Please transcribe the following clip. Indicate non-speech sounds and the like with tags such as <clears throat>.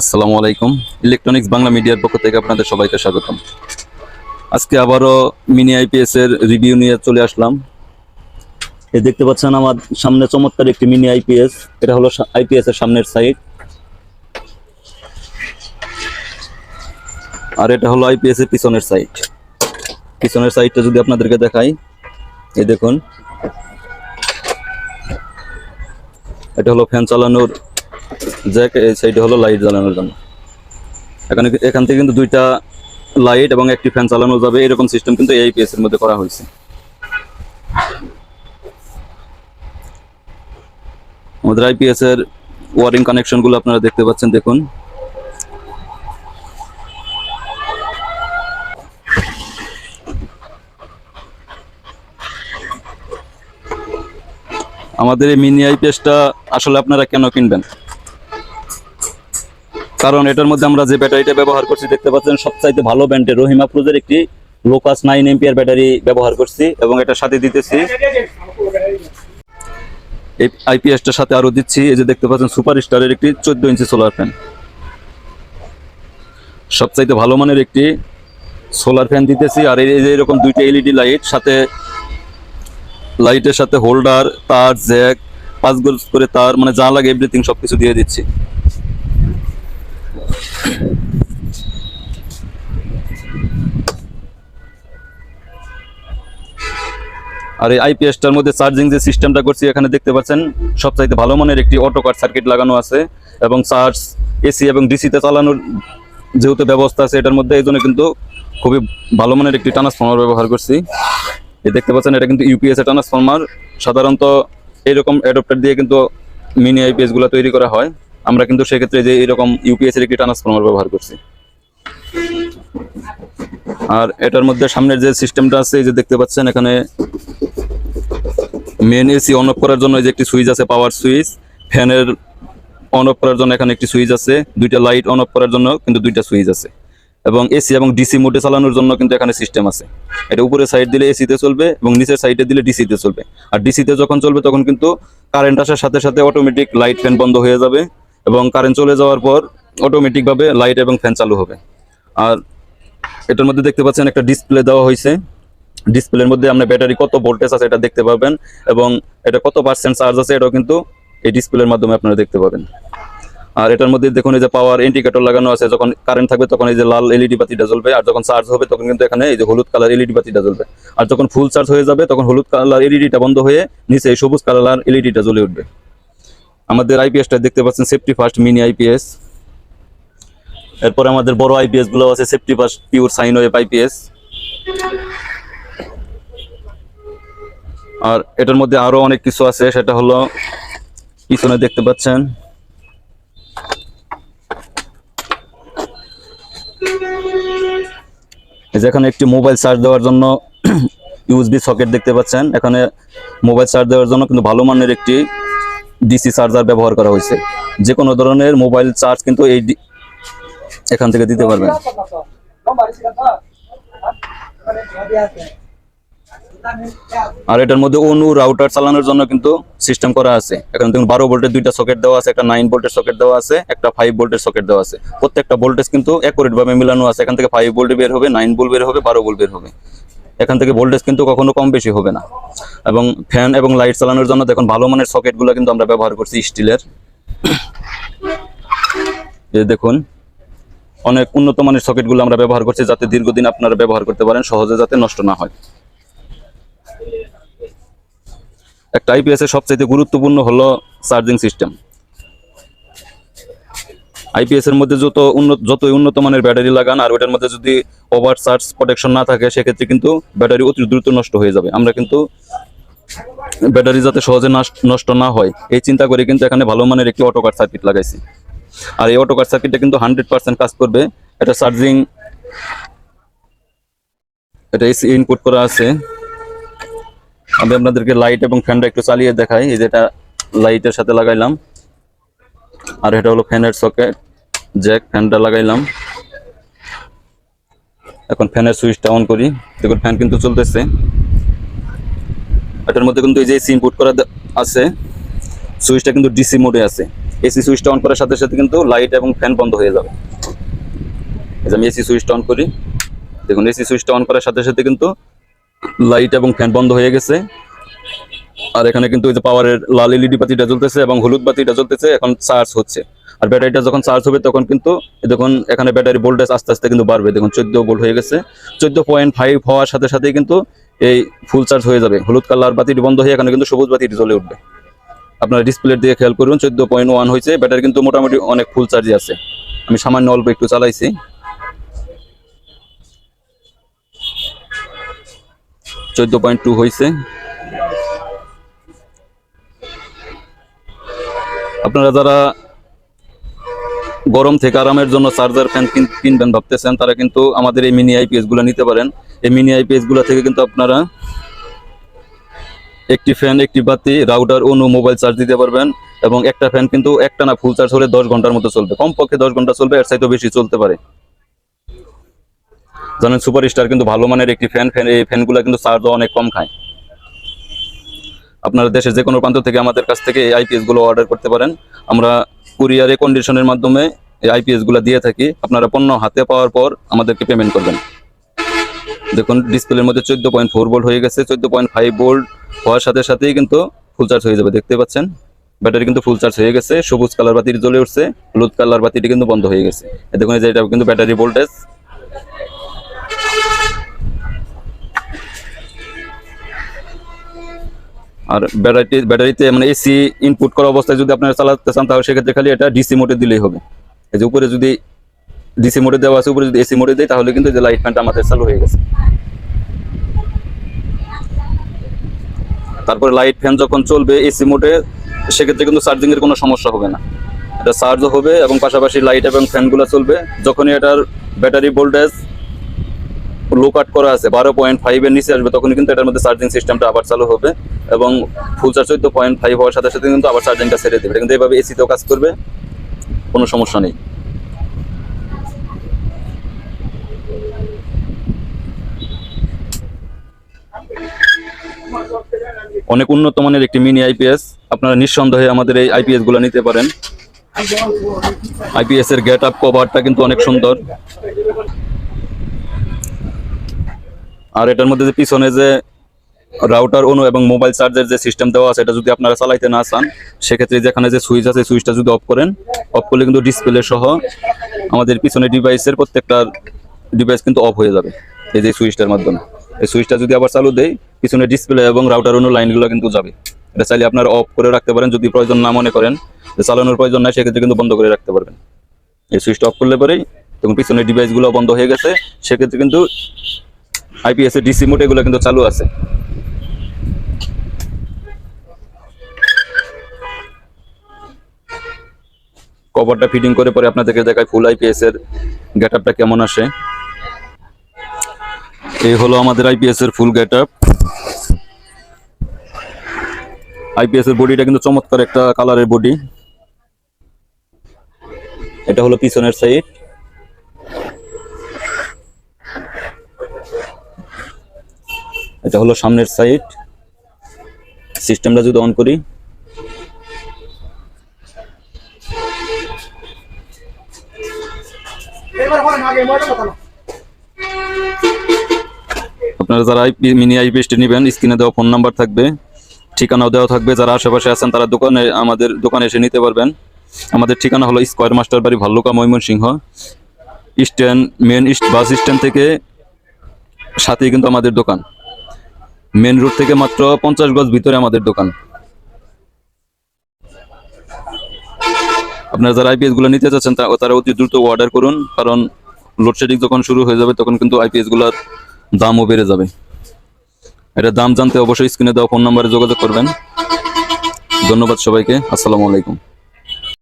আসসালামু আলাইকুম। ইলেকট্রনিক্স বাংলা মিডিয়ার পক্ষ থেকে আপনাদের সবাইকে স্বাগতম। আজকে আবারও মিনি আইপিএস এর রিভিউ নিয়ে চলে আসলাম। এই দেখতে পাচ্ছেন আমার সামনে চমৎকার একটি মিনি আইপিএস। এটা হলো আইপিএস এর সামনের সাইড আর এটা হলো আইপিএস এর পিছনের সাইড পিছনের সাইডটা যদি আপনাদেরকে দেখাই, এই দেখুন। এটা হলো ফ্যান চালানোর জ্যাক এই সাইডে হলো লাইট জ্বালানোর জন্য। এখানে এখান থেকে কিন্তু দুইটা লাইট এবং একটি ফ্যান চালানো যাবে, এরকম সিস্টেম কিন্তু এই এর মধ্যে করা হয়েছে। আমাদের আইপিএস এর ওয়ারিং কানেকশনগুলো আপনারা দেখতে পাচ্ছেন, দেখুন। আমাদের এই মিনি আইপিএসটা আসলে আপনারা কেন কিনবেন? কারণ এটার মধ্যে আমরা যে ব্যাটারিটা ব্যবহার করছি, দেখতে পাচ্ছেন সবচাইতে ভালো ব্র্যান্ডের রহিমা প্রুজের একটি লোকাস নাইন এমপিআর ব্যাটারি ব্যবহার করছি এবং এটার সাথে দিতেছি। এই আইপিএসটার সাথে আরও দিচ্ছি, এই যে দেখতে পাচ্ছেন সুপার স্টারের একটি চোদ্দ ইঞ্চি সোলার ফ্যান সবচাইতে ভালো মানের একটি সোলার ফ্যান দিতেছি, আর এই যে এরকম দুইটা এলইডি লাইট সাথে লাইটের সাথে হোল্ডার তার জ্যাক পাঁচ গোল করে তার মানে যা লাগে এভরিথিং সব কিছু দিয়ে দিচ্ছি। আর এই আইপিএসটার মধ্যে চার্জিং যে সিস্টেমটা করছি, এখানে দেখতে পাচ্ছেন, সবচাইতে ভালো মানের একটি অটো কার সার্কিট লাগানো আছে এবং চার্জ এসি এবং ডিসিতে চালানোর যেহেতু ব্যবস্থা আছে এটার মধ্যে এই জন্য কিন্তু খুবই ভালো মানের একটি ট্রান্সফর্মার ব্যবহার করছি। এই দেখতে পাচ্ছেন, এটা কিন্তু ইউপিএস এর ট্রান্সফর্মার সাধারণত এইরকম অ্যাডপ্টার দিয়ে কিন্তু মিনি আইপিএসগুলো তৈরি করা হয়। আমরা কিন্তু সেক্ষেত্রে যে এরকম ইউপিএস এর একটি ট্রান্সফর্মার ব্যবহার করছি। আর এটার মধ্যে সামনের যে সিস্টেমটা আছে, এই যে দেখতে পাচ্ছেন, এখানে মেন এসি অন অফ করার জন্য যে একটি সুইচ আছে পাওয়ার সুইচ ফ্যানের অন অফ করার জন্য এখানে একটি সুইচ আছে, দুইটা লাইট অন অফ করার জন্য কিন্তু দুইটা সুইচ আছে। এবং এসি এবং ডিসি মোটে চালানোর জন্য কিন্তু এখানে সিস্টেম আছে। এটা উপরে সাইড দিলে এসিতে চলবে এবং নিচের সাইডে দিলে ডিসিতে চলবে। আর ডিসিতে যখন চলবে তখন কিন্তু কারেন্ট আসার সাথে সাথে অটোমেটিক লাইট ফ্যান বন্ধ হয়ে যাবে এবং কারেন্ট চলে যাওয়ার পর অটোমেটিকভাবে লাইট এবং ফ্যান চালু হবে। আর এটার মধ্যে দেখতে পাচ্ছেন একটা ডিসপ্লে দেওয়া হয়েছে। ডিসপ্লের মধ্যে আপনার ব্যাটারি কত ভোল্টেজ আছে এটা দেখতে পাবেন এবং এটা কত পার্সেন্ট চার্জ আছে এটাও কিন্তু এই ডিসপ্লের মাধ্যমে আপনারা দেখতে পাবেন। আর এটার মধ্যে দেখুন এই যে পাওয়ার ইন্ডিকেটর লাগানো আছে, যখন কারেন্ট থাকবে তখন এই যে লাল এলইডি বাতিটা জ্বলবে, আর যখন চার্জ হবে তখন কিন্তু এখানে এই যে হলুদ কালার এলইডি বাতিটা জ্বলবে। আর যখন ফুল চার্জ হয়ে যাবে তখন হলুদ কালার এলইডিটা বন্ধ হয়ে নিচে এই সবুজ কালার এলইডিটা জ্বলে উঠবে। আমাদের আইপিএসটা দেখতে পাচ্ছেন সেফটি ফার্স্ট মিনি আইপিএস এরপরে আমাদের বড় আইপিএসগুলো আছে safety first pure sine wave IPS আর এটার মধ্যে আরও অনেক কিছু আছে, সেটা হলো পিছনে দেখতে পাচ্ছেন। এই যে এখানে একটি মোবাইল চার্জ দেওয়ার জন্য <clears throat> ইউএসবি সকেট দেখতে পাচ্ছেন। এখানে মোবাইল চার্জ দেওয়ার জন্য কিন্তু ভালো মানের একটি ডিসি চার্জার ব্যবহার করা হয়েছে। যে কোনো ধরনের মোবাইল চার্জ কিন্তু এই এখান থেকে দিতে পারবেন। আর এটার মধ্যে অনু রাউটার চালানোর জন্য কিন্তু সিস্টেম করা আছে। এখানে দেখুন, বারো ভোল্টের দুইটা সকেট দেওয়া আছে, একটা নাইন ভোল্টের সকেট দেওয়া আছে, একটা ফাইভ ভোল্টের সকেট দেওয়া আছে। প্রত্যেকটা ভোল্টেজ কিন্তু ভাবে মিলানো আছে। এখান থেকে ফাইভ ভোল্ট বের হবে নাইন ভোল্ট বের হবে, বারো ভোল্ট বের হবে। এখান থেকে ভোল্টেজ কিন্তু কখনো কম বেশি হবে না। এবং ফ্যান এবং লাইট চালানোর জন্য দেখুন, ভালো মানের সকেটগুলো কিন্তু আমরা ব্যবহার করছি স্টিলের। দেখুন, অনেক উন্নত মানের সকেটগুলো আমরা ব্যবহার করছি যাতে দীর্ঘদিন আপনারা ব্যবহার করতে পারেন, সহজে যাতে নষ্ট না হয়। একটা আইপিএস এর সবচেয়ে গুরুত্বপূর্ণ হলো চার্জিং সিস্টেম। আইপিএস এর মধ্যে যত উন্নত যতই উন্নত মানের ব্যাটারি লাগান, আর ওটার মধ্যে যদি ওভার চার্জ প্রোটেকশন না থাকে, সেক্ষেত্রে কিন্তু ব্যাটারি অতি দ্রুত নষ্ট হয়ে যাবে। আমরা কিন্তু ব্যাটারি যাতে সহজে নষ্ট না হয়, এই চিন্তা করে কিন্তু এখানে ভালো মানের একটি অটোকার সার্কিট লাগাইছি। আর এই অটোকার সার্কিটটা কিন্তু হান্ড্রেড পার্সেন্ট কাজ করবে। এটা চার্জিং এটা এসি ইনপুট করা আছে। আমি আপনাদেরকে লাইট এবং ফ্যানটা একটু চালিয়ে দেখাই। এই যেটা লাইটের সাথে লাগাইলাম, আর এটা হলো ফ্যানের সকেট জ্যাক ফ্যানটা লাগাইলাম। এখন ফ্যানের সুইচটা অন করি। দেখুন ফ্যান কিন্তু চলতেছে। এটার মধ্যে কিন্তু এই যে ইনপুট করা আছে সুইচটা কিন্তু ডিসি মোডে আছে। এসি সুইচটা অন করার সাথে সাথে কিন্তু লাইট এবং ফ্যান বন্ধ হয়ে যাবে। আমি এসি সুইচটা অন করি। দেখুন এসি সুইচটা অন করার সাথে সাথে কিন্তু লাইট এবং ফ্যান বন্ধ হয়ে গেছে। আর এখানে কিন্তু ওই যে পাওয়ারের লাল এলইডি বাতিটা জ্বলতেছে এবং হলুদ বাতিটা জ্বলতেছে, এখন চার্জ হচ্ছে। আর ব্যাটারিটা যখন চার্জ হবে তখন কিন্তু দেখুন, এখানে ব্যাটারি ভোল্টেজ আস্তে আস্তে কিন্তু বাড়বে। দেখুন, চোদ্দ ভোল্ট হয়ে গেছে। চোদ্দ পয়েন্ট ফাইভ হওয়ার সাথে সাথেই কিন্তু এই ফুল চার্জ হয়ে যাবে। হলুদ কালার বাতিটি বন্ধ হয়ে এখানে কিন্তু সবুজ বাতিটি জ্বলে উঠবে। আপনার ডিসপ্লের দিকে খেয়াল করুন, চোদ্দ পয়েন্ট ওয়ান হয়েছে। ব্যাটারি কিন্তু মোটামুটি অনেক ফুল চার্জই আছে। আমি সামান্য অল্প একটু চালাইছি। চোদ্দ পয়েন্ট টু হয়েছে আপনারা যারা গরম থেকে আরামের জন্য চার্জার ফ্যান কিনবেন ভাবতেছেন, তারা কিন্তু আমাদের এই মিনি আইপিএসগুলো নিতে পারেন। এই মিনি আইপিএসগুলো থেকে কিন্তু আপনারা একটি ফ্যান একটি বাতি রাউটার অনু মোবাইল চার্জ দিতে পারবেন এবং একটা ফ্যান কিন্তু একটা না ফুল চার্জ হলে দশ ঘণ্টার মতো চলবে। কমপক্ষে দশ ঘণ্টা চলবে, এর চাইতেও বেশি চলতে পারে। জানেন সুপার স্টার কিন্তু ভালো মানের একটি ফ্যান ফ্যান এই ফ্যানগুলো কিন্তু চার্জও অনেক কম খায়। আপনারা দেশের যে কোনো প্রান্ত থেকে আমাদের কাছ থেকে এই আইপিএসগুলো অর্ডার করতে পারেন। আমরা কুরিয়ারে কন্ডিশনের মাধ্যমে এই আইপিএসগুলো দিয়ে থাকি। আপনারা পণ্য হাতে পাওয়ার পর আমাদেরকে পেমেন্ট করবেন। দেখুন ডিসপ্লের মধ্যে চোদ্দ পয়েন্ট ফোর ভোল্ট হয়ে গেছে। চোদ্দ পয়েন্ট ফাইভ ভোল্ট হওয়ার সাথে সাথেই কিন্তু ফুল চার্জ হয়ে যাবে, দেখতে পাচ্ছেন? ব্যাটারি কিন্তু ফুল চার্জ হয়ে গেছে। সবুজ কালার বাতিটি জ্বলে উঠছে। হলুদ কালার বাতিটি কিন্তু বন্ধ হয়ে গেছে। দেখুন যে এটা কিন্তু ব্যাটারি ভোল্টেজ আর ব্যাটারি ব্যাটারিতে মানে এসি ইনপুট করা অবস্থায় যদি আপনারা চালাতে চান, তাহলে সেক্ষেত্রে খালি এটা ডিসি মোটে দিলেই হবে। এই যে উপরে যদি ডিসি মোডে দেওয়া আছে, উপরে যদি এসি মোটে দেয়, তাহলে কিন্তু যে লাইট ফ্যানটা আমাদের চালু হয়ে গেছে। তারপরে লাইট ফ্যান যখন চলবে এসি মোটে সেক্ষেত্রে কিন্তু চার্জিং এর কোনো সমস্যা হবে না। এটা চার্জও হবে এবং পাশাপাশি লাইট এবং ফ্যানগুলো চলবে। যখনই এটার ব্যাটারি ভোল্টেজ লো কাট করা আছে, বারো পয়েন্ট ফাইভের নিচে আসবে তখন কিন্তু এটার মধ্যে চার্জিং সিস্টেমটা আবার চালু হবে এবং ফুল চার্জ চোদ্দ পয়েন্ট ফাইভ হওয়ার সাথে সাথে কিন্তু আবার চার্জিংটা ছেড়ে দেবে। কিন্তু এইভাবে এসিতেও কাজ করবে, কোনো সমস্যা নেই। অনেক উন্নত মানের একটি মিনি আইপিএস আপনারা নিঃসন্দেহে আমাদের এই আইপিএসগুলো নিতে পারেন। আইপিএস এর গেট আপ কভারটা কিন্তু অনেক সুন্দর। আর এটার মধ্যে যে পিছনে যে রাউটার অনু এবং মোবাইল চার্জের যে সিস্টেম দেওয়া আছে, এটা যদি আপনারা চালাইতে না চান, সেক্ষেত্রে যেখানে যে সুইচ আছে সুইচটা যদি অফ করেন অফ করলে কিন্তু ডিসপ্লে সহ আমাদের পিছনে ডিভাইসের প্রত্যেকটা ডিভাইস কিন্তু অফ হয়ে যাবে, এই যে সুইচটার মাধ্যমে। এই সুইচটা যদি আবার চালু দেয় পিছনে ডিসপ্লে এবং রাউটার অনু লাইনগুলো কিন্তু যাবে। এটা চাইলে আপনারা অফ করে রাখতে পারেন, যদি প্রয়োজন না মনে করেন। যে চালানোর প্রয়োজন নাই, সেক্ষেত্রে কিন্তু বন্ধ করে রাখতে পারবেন। এই সুইচটা অফ করলে পরেই তখন পিছনে ডিভাইসগুলো বন্ধ হয়ে গেছে, সেক্ষেত্রে কিন্তু আইপিএস, ডিসি মোড এগুলো কিন্তু চালু আছে। কভারটা ফিটিং করে পরে আপনাদেরকে দেখায় ফুল আইপিএস এর গেটআপটা কেমন আসে। এই হলো আমাদের আইপিএস এর ফুল গেটআপ। আইপিএস এর বডিটা কিন্তু চমৎকার একটা কালারের বডি। এটা হলো পিছনের সাইড এটা হলো সামনের সাইড সিস্টেমটা যদি অন করি। আপনারা যারা আইপি মিনি আইপিএসটি নেবেন স্ক্রিনে দেওয়া ফোন নাম্বার থাকবে। ঠিকানাও দেওয়া থাকবে। যারা আশেপাশে আছেন তারা দোকানে আমাদের দোকানে এসে নিতে পারবেন। আমাদের ঠিকানা হলো স্কোয়ার মাস্টার বাড়ি Bhaluka Mymensingh. Stand main east bus stand থেকে সাথেই কিন্তু আমাদের দোকান। মেন রোড থেকে মাত্র পঞ্চাশ গজ ভিতরে আমাদের দোকান। আপনারা যারা আইপিএসগুলো নিতে চাচ্ছেন তারা অতি দ্রুত অর্ডার করুন, কারণ লোডশেডিং যখন শুরু হয়ে যাবে, তখন কিন্তু আইপিএসগুলোর দামও বেড়ে যাবে। এটা দাম জানতে অবশ্যই স্ক্রিনে দেওয়া ফোন নাম্বারে যোগাযোগ করবেন। ধন্যবাদ সবাইকে, আসসালামু আলাইকুম।